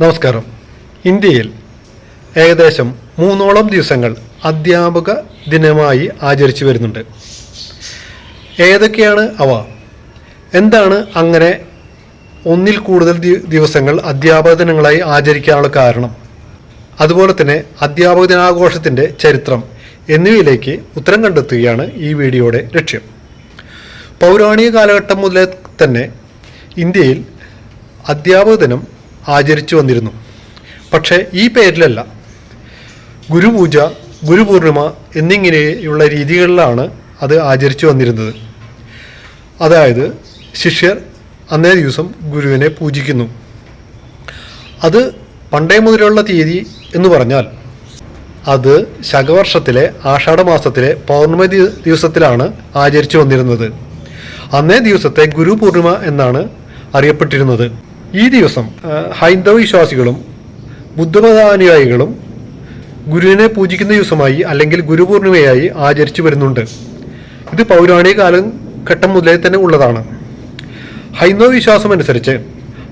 നമസ്കാരം. ഇന്ത്യയിൽ ഏകദേശം മൂന്നോളം ദിവസങ്ങൾ അധ്യാപക ദിനമായി ആചരിച്ചു വരുന്നുണ്ട്. ഏതൊക്കെയാണ് അവ? എന്താണ് അങ്ങനെ ഒന്നിൽ കൂടുതൽ ദിവസങ്ങൾ അധ്യാപക ദിനങ്ങളായി ആചരിക്കാനുള്ള കാരണം? അതുപോലെ തന്നെ അധ്യാപക ദിനാഘോഷത്തിന്റെ ചരിത്രം എന്നിവയിലേക്ക് ഉത്തരം കണ്ടെത്തുകയാണ് ഈ വീഡിയോയുടെ ലക്ഷ്യം. പൗരാണിക കാലഘട്ടം മുതലേ തന്നെ ഇന്ത്യയിൽ അധ്യാപക ദിനം ആചരിച്ചു വന്നിരുന്നു. പക്ഷേ ഈ പേരിലല്ല. ഗുരുപൂജ ഗുരുപൂർണിമ എന്നിങ്ങനെയുള്ള രീതികളിലാണ് അത് ആചരിച്ചു വന്നിരുന്നത്. അതായത് ശിഷ്യർ അന്നേ ദിവസം ഗുരുവിനെ പൂജിക്കുന്നു. അത് പണ്ടേ മുതലുള്ള തീയതി എന്ന് പറഞ്ഞാൽ അത് ശകവർഷത്തിലെ ആഷാഢമാസത്തിലെ പൗർണമി ദിവസത്തിലാണ് ആചരിച്ചു വന്നിരുന്നത്. അന്നേ ദിവസത്തെ ഗുരുപൂർണിമ എന്നാണ് അറിയപ്പെട്ടിരുന്നത്. ഈ ദിവസം ഹൈന്ദവ വിശ്വാസികളും ബുദ്ധമതാനുയായികളും ഗുരുവിനെ പൂജിക്കുന്ന ദിവസമായി അല്ലെങ്കിൽ ഗുരുപൂർണിമയായി ആചരിച്ചു വരുന്നുണ്ട്. ഇത് പൗരാണിക കാലഘട്ടം മുതലേ തന്നെ ഉള്ളതാണ്. ഹൈന്ദവ വിശ്വാസം അനുസരിച്ച്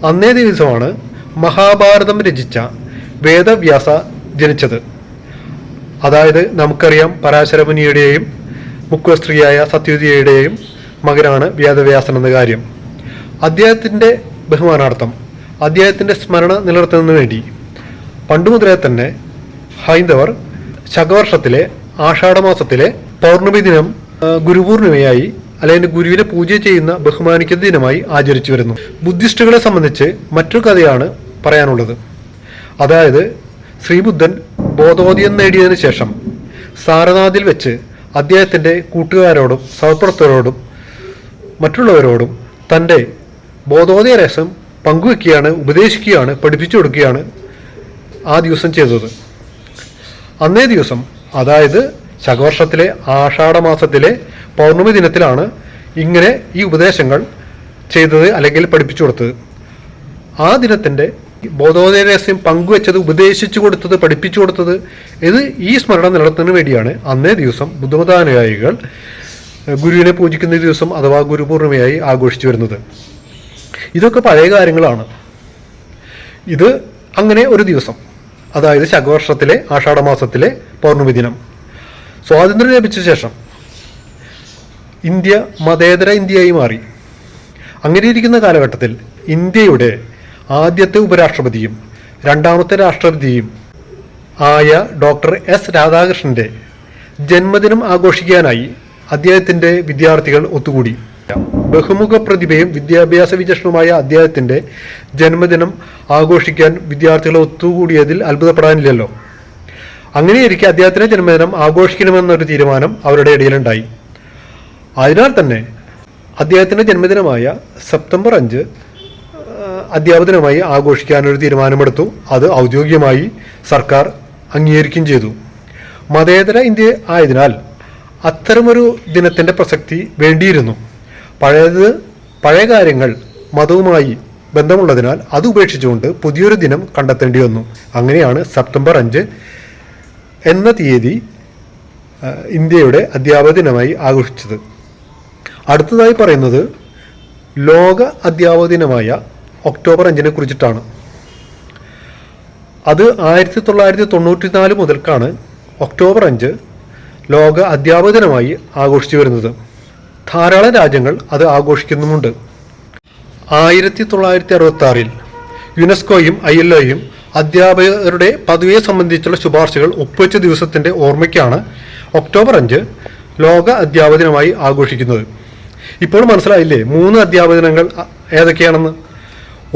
അന്നേ ദിവസമാണ് മഹാഭാരതം രചിച്ച വേദവ്യാസ ജനിച്ചത്. അതായത് നമുക്കറിയാം പരാശരമുനിയുടെയും മുക്കുവസ്ത്രീയായ സത്യവതിയുടെയും മകനാണ് വേദവ്യാസൻ എന്ന കാര്യം. അദ്ദേഹത്തിന്റെ ബഹുമാനാർത്ഥം അദ്ദേഹത്തിന്റെ സ്മരണ നിലനിർത്തുന്നതിന് വേണ്ടി. പണ്ടുമുതലേ തന്നെ ഹൈന്ദവർ ശകവർഷത്തിലെ ആഷാഢമാസത്തിലെ പൗർണമി ദിനം ഗുരുപൂർണിമയായി അല്ലെങ്കിൽ ഗുരുവിനെ പൂജ ചെയ്യുന്ന ബഹുമാനിക്കുന്ന ദിനമായി ആചരിച്ചു വരുന്നു. ബുദ്ധിസ്റ്റുകളെ സംബന്ധിച്ച് മറ്റൊരു കഥയാണ് പറയാനുള്ളത്. അതായത് ശ്രീബുദ്ധൻ ബോധോദയം നേടിയതിനു ശേഷം സാരനാഥിൽ വെച്ച് അദ്ദേഹത്തിന്റെ കൂട്ടുകാരോടും സഹപ്രവർത്തകരോടും മറ്റുള്ളവരോടും തന്റെ ബോധോദയ രസം പങ്കുവെക്കുകയാണ് ഉപദേശിക്കുകയാണ് പഠിപ്പിച്ചു കൊടുക്കുകയാണ് ആ ദിവസം ചെയ്തത്. അന്നേ ദിവസം അതായത് ശകവർഷത്തിലെ ആഷാഢമാസത്തിലെ പൗർണമി ദിനത്തിലാണ് ഇങ്ങനെ ഈ ഉപദേശങ്ങൾ ചെയ്തത് അല്ലെങ്കിൽ പഠിപ്പിച്ചു കൊടുത്തത്. ആ ദിനത്തിന്റെ ബോധോദയ രഹസ്യം പങ്കുവെച്ചത് ഉപദേശിച്ചു കൊടുത്തത് പഠിപ്പിച്ചു കൊടുത്തത് ഇത് ഈ സ്മരണ നിലനിർത്തുന്നതിന് വേണ്ടിയാണ്. അന്നേ ദിവസം ബുദ്ധമതാനുയായികൾ ഗുരുവിനെ പൂജിക്കുന്ന ദിവസം അഥവാ ഗുരുപൂർണിമയായി ആഘോഷിച്ചു വരുന്നത്. ഇതൊക്കെ പഴയ കാര്യങ്ങളാണ്. ഇത് അങ്ങനെ ഒരു ദിവസം അതായത് ശകവർഷത്തിലെ ആഷാഢമാസത്തിലെ പൗർണമി ദിനം. സ്വാതന്ത്ര്യം ലഭിച്ച ശേഷം ഇന്ത്യ മതേതര ഇന്ത്യയായി മാറി. അങ്ങനെ ഇരിക്കുന്ന കാലഘട്ടത്തിൽ ഇന്ത്യയുടെ ആദ്യത്തെ ഉപരാഷ്ട്രപതിയും രണ്ടാമത്തെ രാഷ്ട്രപതിയും ആയ ഡോക്ടർ എസ് രാധാകൃഷ്ണന്റെ ജന്മദിനം ആഘോഷിക്കാനായി അദ്ദേഹത്തിന്റെ വിദ്യാർത്ഥികൾ ഒത്തുകൂടി. ബഹുമുഖ പ്രതിഭയും വിദ്യാഭ്യാസ വിചക്ഷണവുമായ അദ്ദേഹത്തിന്റെ ജന്മദിനം ആഘോഷിക്കാൻ വിദ്യാർത്ഥികളെ ഒത്തുകൂടിയതിൽ അത്ഭുതപ്പെടാനില്ലല്ലോ. അങ്ങനെയിരിക്കെ അദ്ദേഹത്തിന്റെ ജന്മദിനം ആഘോഷിക്കണമെന്നൊരു തീരുമാനം അവരുടെ ഇടയിലുണ്ടായി. അതിനാൽ തന്നെ അദ്ദേഹത്തിന്റെ ജന്മദിനമായ സെപ്റ്റംബർ അഞ്ച് അധ്യാപകനുമായി ആഘോഷിക്കാനൊരു തീരുമാനമെടുത്തു. അത് ഔദ്യോഗികമായി സർക്കാർ അംഗീകരിക്കുകയും ചെയ്തു. മതേതര ഇന്ത്യ ആയതിനാൽ അത്തരമൊരു ദിനത്തിന്റെ പ്രസക്തി വേണ്ടിയിരുന്നു. പഴയത് പഴയ കാര്യങ്ങൾ മതവുമായി ബന്ധമുള്ളതിനാൽ അത് ഉപേക്ഷിച്ചുകൊണ്ട് പുതിയൊരു ദിനം കണ്ടെത്തേണ്ടി വന്നു. അങ്ങനെയാണ് സെപ്റ്റംബർ അഞ്ച് എന്ന തീയതി ഇന്ത്യയുടെ അധ്യാപക ദിനമായി ആഘോഷിച്ചത്. അടുത്തതായി പറയുന്നത് ലോക അധ്യാപക ദിനമായ ഒക്ടോബർ അഞ്ചിനെ കുറിച്ചിട്ടാണ്. അത് ആയിരത്തി തൊള്ളായിരത്തി തൊണ്ണൂറ്റി നാല് മുതൽക്കാണ് ഒക്ടോബർ അഞ്ച് ലോക അധ്യാപക ദിനമായി ആഘോഷിച്ചു വരുന്നത്. ധാരാളം രാജ്യങ്ങൾ അത് ആഘോഷിക്കുന്നുമുണ്ട്. ആയിരത്തി തൊള്ളായിരത്തി അറുപത്തി ആറിൽ യുനെസ്കോയും ഐ എൽ ഒയും അധ്യാപകരുടെ പദവിയെ സംബന്ധിച്ചുള്ള ശുപാർശകൾ ഒപ്പുവെച്ച ദിവസത്തിന്റെ ഓർമ്മയ്ക്കാണ് ഒക്ടോബർ അഞ്ച് ലോക അധ്യാപക ദിനമായി ആഘോഷിക്കുന്നത്. ഇപ്പോൾ മനസ്സിലായില്ലേ മൂന്ന് അധ്യാപക ദിനങ്ങൾ ഏതൊക്കെയാണെന്ന്?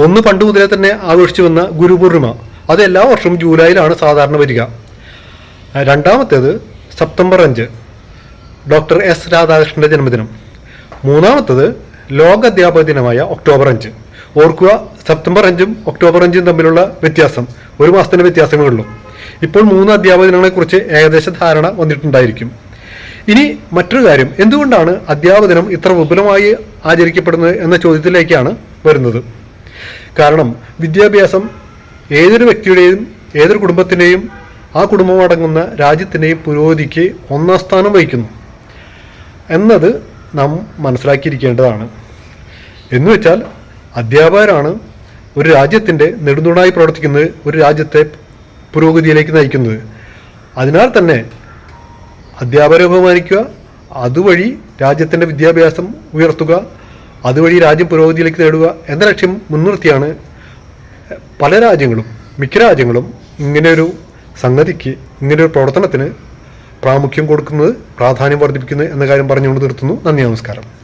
ഒന്ന് പണ്ട് മുതലേ തന്നെ ആഘോഷിച്ചു വന്ന ഗുരുപൂർണിമ. അത് എല്ലാ വർഷവും ജൂലൈയിലാണ് സാധാരണ വരിക. രണ്ടാമത്തേത് സെപ്റ്റംബർ അഞ്ച്. ഡോക്ടർ എസ് രാധാകൃഷ്ണന്റെ ജന്മദിനം. മൂന്നാമത്തത് ലോക അധ്യാപക ദിനമായ ഒക്ടോബർ അഞ്ച്. ഓർക്കുക സെപ്റ്റംബർ അഞ്ചും ഒക്ടോബർ അഞ്ചും തമ്മിലുള്ള വ്യത്യാസം. ഒരു മാസത്തിന്റെ വ്യത്യാസങ്ങളുള്ളൂ ഇപ്പോൾ മൂന്ന് അധ്യാപക ദിനങ്ങളെക്കുറിച്ച് ഏകദേശ ധാരണ വന്നിട്ടുണ്ടായിരിക്കും. ഇനി മറ്റൊരു കാര്യം. എന്തുകൊണ്ടാണ് അധ്യാപക ദിനം ഇത്ര വിപുലമായി ആചരിക്കപ്പെടുന്നത് എന്ന ചോദ്യത്തിലേക്കാണ് വരുന്നത്? കാരണം വിദ്യാഭ്യാസം ഏതൊരു വ്യക്തിയുടെയും ഏതൊരു കുടുംബത്തിന്റെയും ആ കുടുംബം അടങ്ങുന്ന രാജ്യത്തിന്റെയും പുരോഗതിക്ക് ഒന്നാം സ്ഥാനം വഹിക്കുന്നു. എന്നത് നാം മനസ്സിലാക്കിയിരിക്കേണ്ടതാണ്. എന്ന് വെച്ചാൽ അധ്യാപകരാണ് ഒരു രാജ്യത്തിന്റെ നെടുന്തൂണായി പ്രവർത്തിക്കുന്നത് ഒരു രാജ്യത്തെ പുരോഗതിയിലേക്ക് നയിക്കുന്നത്. അതിനാൽ തന്നെ അധ്യാപകരെ ബഹുമാനിക്കുക അതുവഴി രാജ്യത്തിന്റെ വിദ്യാഭ്യാസം ഉയർത്തുക അതുവഴി രാജ്യം പുരോഗതിയിലേക്ക് നേടുക എന്ന ലക്ഷ്യം മുൻനിർത്തിയാണ് പല രാജ്യങ്ങളും മിക്ക രാജ്യങ്ങളും ഇങ്ങനെയൊരു സംഗതിക്ക് ഇങ്ങനെയൊരു പ്രവർത്തനത്തിന് പ്രാമുഖ്യം കൊടുക്കുന്നത് പ്രാധാന്യം വർദ്ധിപ്പിക്കുന്നത് എന്ന കാര്യം പറഞ്ഞുകൊണ്ട് നിർത്തുന്നു. നന്ദി നമസ്കാരം.